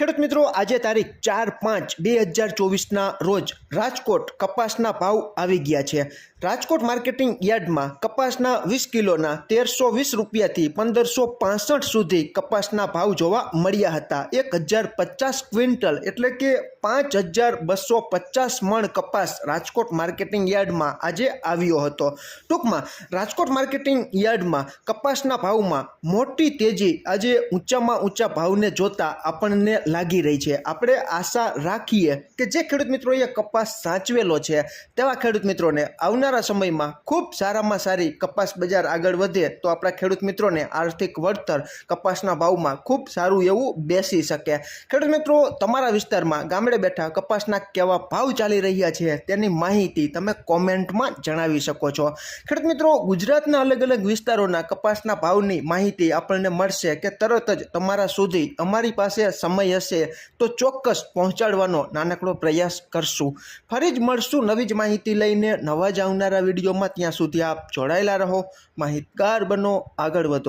ખેડૂત મિત્રો, આજે તારીખ ચાર પાંચ બે હજાર ચોવીસના રોજ રાજકોટ કપાસના ભાવ આવી ગયા છે. રાજકોટ માર્કેટિંગ યાર્ડમાં કપાસના વીસ કિલોના તેરસો વીસ રૂપિયાથી પંદરસો પાસઠ સુધી કપાસના ભાવ જોવા મળ્યા હતા. એક હજાર પચાસ ક્વિન્ટલ એટલે કે પાંચ હજાર બસો પચાસ મણ કપાસ રાજકોટ માર્કેટિંગ યાર્ડમાં આજે આવ્યો હતો. ટૂંકમાં, રાજકોટ માર્કેટિંગ યાર્ડમાં કપાસના ભાવમાં મોટી તેજી આજે ઊંચામાં ઊંચા ભાવને જોતા આપણને લાગી રહી છે. આપણે આશા રાખીએ કે જે ખેડૂત મિત્રોએ કપાસ સાચવેલો છે, તેવા ખેડૂત મિત્રોને આવનારા સમયમાં ખૂબ સારામાં સારી કપાસ બજાર આગળ વધે તો આપણા ખેડૂત મિત્રોને આર્થિક વળતર કપાસના ભાવમાં ખૂબ સારું એવું બેસી શકે. ખેડૂત મિત્રો, તમારા વિસ્તારમાં ગામડે બેઠા કપાસના કેવા ભાવ ચાલી રહ્યા છે તેની માહિતી તમે કોમેન્ટમાં જણાવી શકો છો. ખેડૂત મિત્રો, ગુજરાતના અલગ અલગ વિસ્તારોના કપાસના ભાવની માહિતી આપણને મળશે કે તરત જ તમારા સુધી અમારી પાસે સમય હશે તો ચોક્કસ પહોંચાડવાનો નાનકડો પ્રયાસ કરશું. ફરી જ મળશું નવી જ માહિતી લઈને. નવા જ આવનારા વિડીયોમાં ત્યાં સુધી આપ જોડાયેલા રહો. માહિતગાર બનો આગળ વધો.